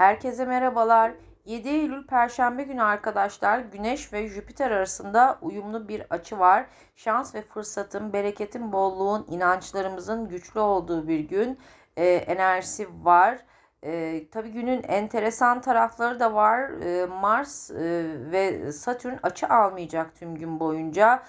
Herkese merhabalar. 7 Eylül Perşembe günü arkadaşlar Güneş ve Jüpiter arasında uyumlu bir açı var. Şans ve fırsatın, bereketin, bolluğun, inançlarımızın güçlü olduğu bir gün e, enerjisi var. E, tabii günün enteresan tarafları da var. E, Mars e, ve Satürn açı almayacak tüm gün boyunca.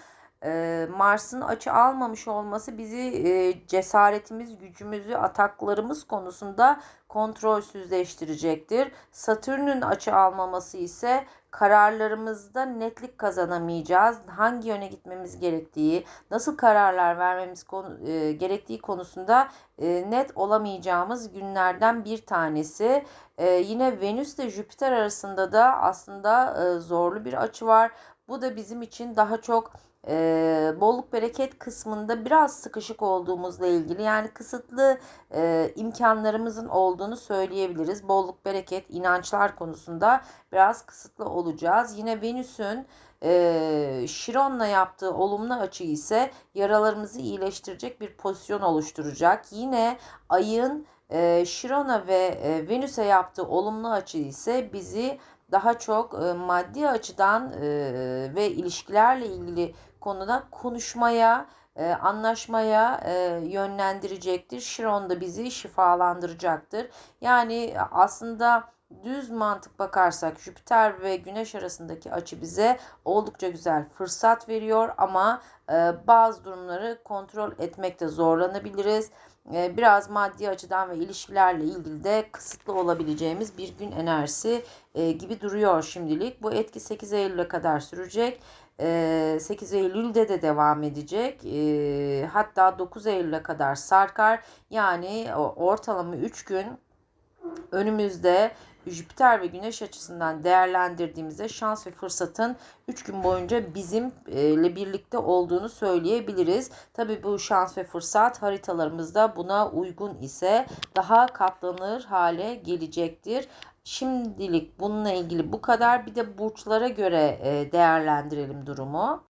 Mars'ın açı almamış olması bizi cesaretimiz, gücümüzü, ataklarımız konusunda kontrolsüzleştirecektir. Satürn'ün açı almaması ise kararlarımızda netlik kazanamayacağız. Hangi yöne gitmemiz gerektiği, nasıl kararlar vermemiz e, gerektiği konusunda e, net olamayacağımız günlerden bir tanesi. E, yine Venüs ile Jüpiter arasında da aslında e, zorlu bir açı var. Bu da bizim için daha çok e, bolluk bereket kısmında biraz sıkışık olduğumuzla ilgili yani kısıtlı e, imkanlarımızın olduğunu söyleyebiliriz. Bolluk bereket inançlar konusunda biraz kısıtlı olacağız. Yine Venüs'ün e, Şiron'la yaptığı olumlu açı ise yaralarımızı iyileştirecek bir pozisyon oluşturacak. Yine ayın e, Şirona ve e, Venüs'e yaptığı olumlu açı ise bizi daha çok e, maddi açıdan e, ve ilişkilerle ilgili konuda konuşmaya, e, anlaşmaya e, yönlendirecektir. Şiron da bizi şifalandıracaktır. Yani aslında düz mantık bakarsak Jüpiter ve Güneş arasındaki açı bize oldukça güzel fırsat veriyor ama e, bazı durumları kontrol etmekte zorlanabiliriz. E, biraz maddi açıdan ve ilişkilerle ilgili de kısıtlı olabileceğimiz bir gün enerjisi e, gibi duruyor şimdilik. Bu etki 8 Eylül'e kadar sürecek. 8 Eylül'de de devam edecek. Hatta 9 Eylül'e kadar sarkar. Yani ortalama 3 gün önümüzde Jüpiter ve Güneş açısından değerlendirdiğimizde şans ve fırsatın 3 gün boyunca bizimle birlikte olduğunu söyleyebiliriz. Tabi bu şans ve fırsat haritalarımızda buna uygun ise daha katlanır hale gelecektir. Şimdilik bununla ilgili bu kadar. Bir de burçlara göre e, değerlendirelim durumu.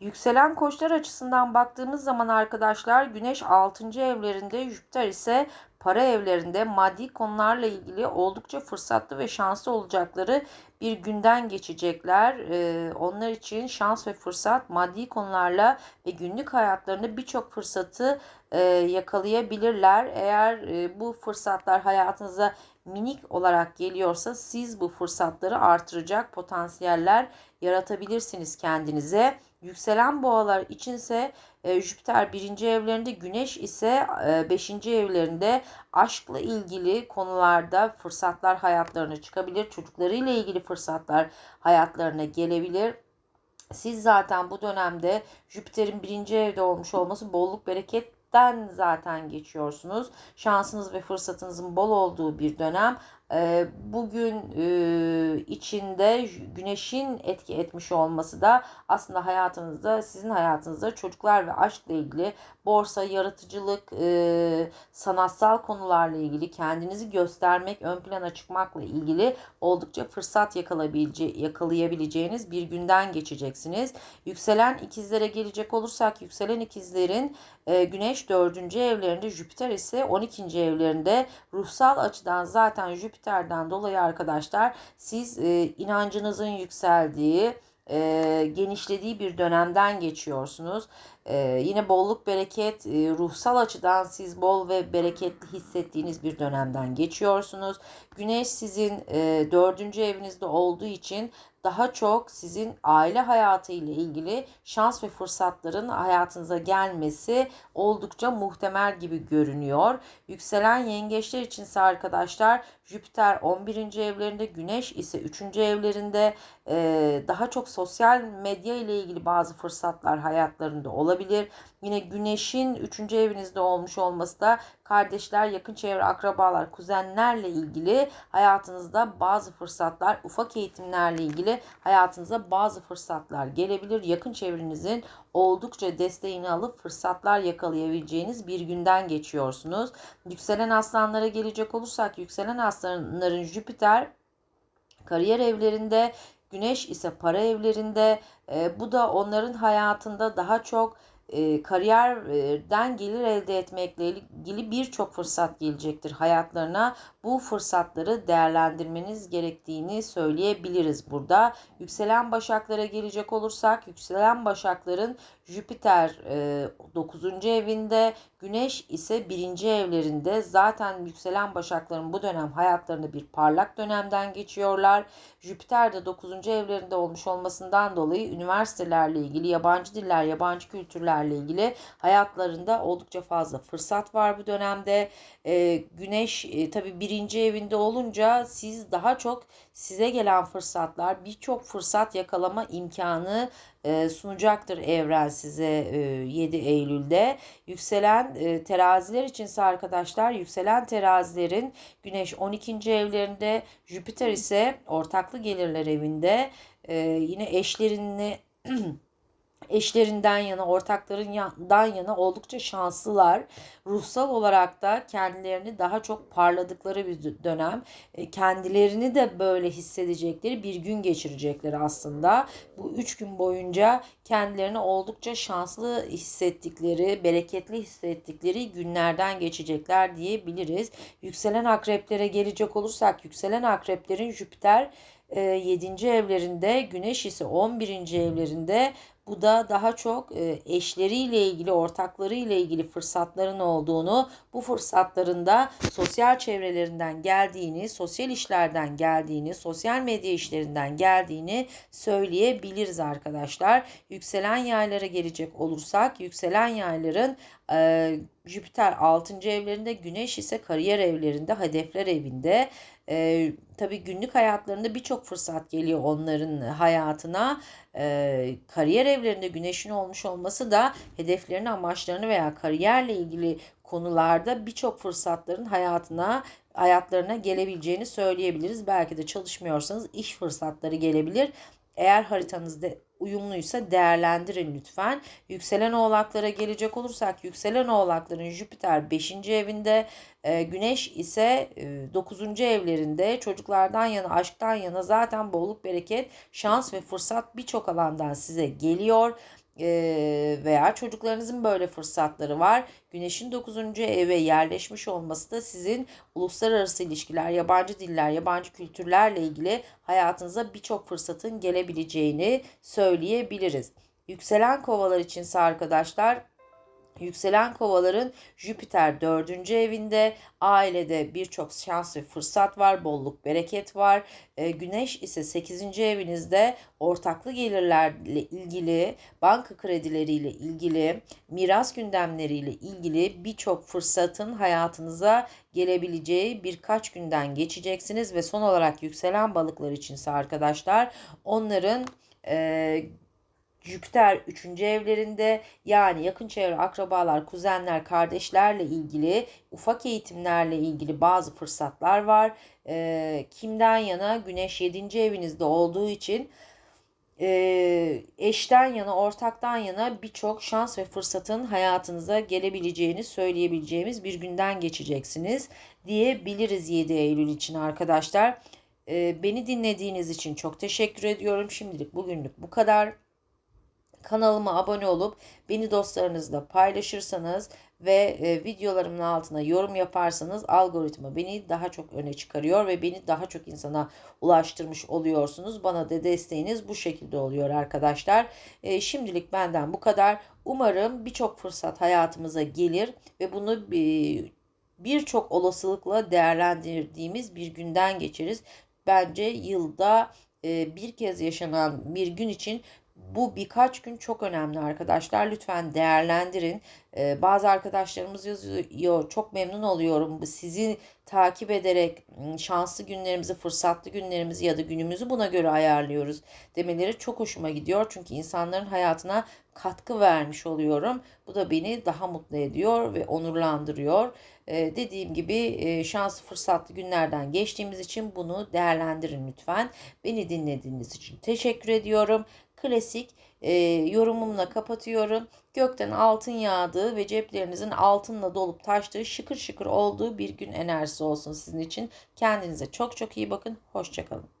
Yükselen koçlar açısından baktığımız zaman arkadaşlar Güneş 6. evlerinde, Jüpiter ise para evlerinde maddi konularla ilgili oldukça fırsatlı ve şanslı olacakları bir günden geçecekler. Ee, onlar için şans ve fırsat maddi konularla ve günlük hayatlarında birçok fırsatı e, yakalayabilirler. Eğer e, bu fırsatlar hayatınıza minik olarak geliyorsa siz bu fırsatları artıracak potansiyeller yaratabilirsiniz kendinize. Yükselen boğalar içinse e, Jüpiter birinci evlerinde, Güneş ise e, beşinci evlerinde aşkla ilgili konularda fırsatlar hayatlarına çıkabilir. Çocuklarıyla ilgili fırsatlar hayatlarına gelebilir. Siz zaten bu dönemde Jüpiter'in birinci evde olmuş olması bolluk bereketten zaten geçiyorsunuz. Şansınız ve fırsatınızın bol olduğu bir dönem. Ee, bugün e, içinde güneşin etki etmiş olması da aslında hayatınızda sizin hayatınızda çocuklar ve aşkla ilgili borsa, yaratıcılık, e, sanatsal konularla ilgili kendinizi göstermek, ön plana çıkmakla ilgili oldukça fırsat yakalayabileceğiniz bir günden geçeceksiniz. Yükselen ikizlere gelecek olursak yükselen ikizlerin e, güneş 4. evlerinde Jüpiter ise 12. evlerinde ruhsal açıdan zaten Jüpiter Jüpiter'den dolayı arkadaşlar siz e, inancınızın yükseldiği, e, genişlediği bir dönemden geçiyorsunuz. E, yine bolluk bereket e, ruhsal açıdan siz bol ve bereketli hissettiğiniz bir dönemden geçiyorsunuz. Güneş sizin e, dördüncü evinizde olduğu için daha çok sizin aile hayatı ile ilgili şans ve fırsatların hayatınıza gelmesi oldukça muhtemel gibi görünüyor. Yükselen yengeçler içinse arkadaşlar Jüpiter 11. evlerinde, Güneş ise 3. evlerinde daha çok sosyal medya ile ilgili bazı fırsatlar hayatlarında olabilir. Yine Güneş'in 3. evinizde olmuş olması da kardeşler, yakın çevre, akrabalar, kuzenlerle ilgili hayatınızda bazı fırsatlar, ufak eğitimlerle ilgili hayatınıza bazı fırsatlar gelebilir. Yakın çevrenizin oldukça desteğini alıp fırsatlar yakalayabileceğiniz bir günden geçiyorsunuz. Yükselen aslanlara gelecek olursak yükselen aslanların Jüpiter kariyer evlerinde Güneş ise para evlerinde. E, bu da onların hayatında daha çok e, kariyerden gelir elde etmekle ilgili birçok fırsat gelecektir hayatlarına. Bu fırsatları değerlendirmeniz gerektiğini söyleyebiliriz burada. Yükselen başaklara gelecek olursak yükselen başakların Jüpiter e, 9. evinde, Güneş ise 1. evlerinde. Zaten yükselen başakların bu dönem hayatlarında bir parlak dönemden geçiyorlar. Jüpiter de 9. evlerinde olmuş olmasından dolayı üniversitelerle ilgili, yabancı diller, yabancı kültürlerle ilgili hayatlarında oldukça fazla fırsat var bu dönemde. E, güneş e, tabii birinci evinde olunca siz daha çok size gelen fırsatlar, birçok fırsat yakalama imkanı e, sunacaktır evren size 7 e, Eylül'de. Yükselen e, teraziler içinse arkadaşlar yükselen terazilerin güneş 12. evlerinde Jüpiter ise ortaklı gelirler evinde. Yine eşlerini eşlerinden yana, ortaklarından yana oldukça şanslılar. Ruhsal olarak da kendilerini daha çok parladıkları bir dönem. E, kendilerini de böyle hissedecekleri bir gün geçirecekler aslında. Bu üç gün boyunca kendilerini oldukça şanslı hissettikleri, bereketli hissettikleri günlerden geçecekler diyebiliriz. Yükselen akreplere gelecek olursak yükselen akreplerin Jüpiter 7. E, evlerinde, Güneş ise 11. evlerinde bu da daha çok e, eşleriyle ilgili, ortaklarıyla ilgili fırsatların olduğunu, bu fırsatların da sosyal çevrelerinden geldiğini, sosyal işlerden geldiğini, sosyal medya işlerinden geldiğini söyleyebiliriz arkadaşlar. Yükselen yaylara gelecek olursak, yükselen yayların e, Jüpiter 6. evlerinde, Güneş ise kariyer evlerinde, hedefler evinde. E, tabii günlük hayatlarında birçok fırsat geliyor onların hayatına. E, kariyer evlerinde Güneş'in olmuş olması da hedeflerini, amaçlarını veya kariyerle ilgili konularda birçok fırsatların hayatına hayatlarına gelebileceğini söyleyebiliriz. Belki de çalışmıyorsanız iş fırsatları gelebilir. Eğer haritanızda uyumluysa değerlendirin lütfen. Yükselen oğlaklara gelecek olursak yükselen oğlakların Jüpiter 5. evinde, e, Güneş ise 9. E, evlerinde çocuklardan yana, aşktan yana zaten bolluk, bereket, şans ve fırsat birçok alandan size geliyor veya çocuklarınızın böyle fırsatları var. Güneşin 9. eve yerleşmiş olması da sizin uluslararası ilişkiler, yabancı diller, yabancı kültürlerle ilgili hayatınıza birçok fırsatın gelebileceğini söyleyebiliriz. Yükselen kovalar içinse arkadaşlar Yükselen kovaların Jüpiter 4. evinde ailede birçok şans ve fırsat var, bolluk, bereket var. E, güneş ise 8. evinizde ortaklı gelirlerle ilgili, banka kredileriyle ilgili, miras gündemleriyle ilgili birçok fırsatın hayatınıza gelebileceği birkaç günden geçeceksiniz ve son olarak yükselen balıklar içinse arkadaşlar onların e, Jüpiter 3. evlerinde yani yakın çevre akrabalar, kuzenler, kardeşlerle ilgili ufak eğitimlerle ilgili bazı fırsatlar var. E, kimden yana Güneş 7. evinizde olduğu için e, eşten yana, ortaktan yana birçok şans ve fırsatın hayatınıza gelebileceğini söyleyebileceğimiz bir günden geçeceksiniz diyebiliriz 7 Eylül için arkadaşlar. E, beni dinlediğiniz için çok teşekkür ediyorum. Şimdilik bugünlük bu kadar kanalıma abone olup beni dostlarınızla paylaşırsanız ve e, videolarımın altına yorum yaparsanız algoritma beni daha çok öne çıkarıyor ve beni daha çok insana ulaştırmış oluyorsunuz. Bana da desteğiniz bu şekilde oluyor arkadaşlar. E, şimdilik benden bu kadar. Umarım birçok fırsat hayatımıza gelir ve bunu bir birçok olasılıkla değerlendirdiğimiz bir günden geçeriz. Bence yılda e, bir kez yaşanan bir gün için bu birkaç gün çok önemli arkadaşlar. Lütfen değerlendirin. Ee, bazı arkadaşlarımız yazıyor. Çok memnun oluyorum. Sizi takip ederek şanslı günlerimizi, fırsatlı günlerimizi ya da günümüzü buna göre ayarlıyoruz demeleri çok hoşuma gidiyor. Çünkü insanların hayatına katkı vermiş oluyorum. Bu da beni daha mutlu ediyor ve onurlandırıyor. Ee, dediğim gibi e, şanslı fırsatlı günlerden geçtiğimiz için bunu değerlendirin lütfen. Beni dinlediğiniz için teşekkür ediyorum klasik e, yorumumla kapatıyorum. Gökten altın yağdığı ve ceplerinizin altınla dolup taştığı şıkır şıkır olduğu bir gün enerjisi olsun sizin için. Kendinize çok çok iyi bakın. Hoşçakalın.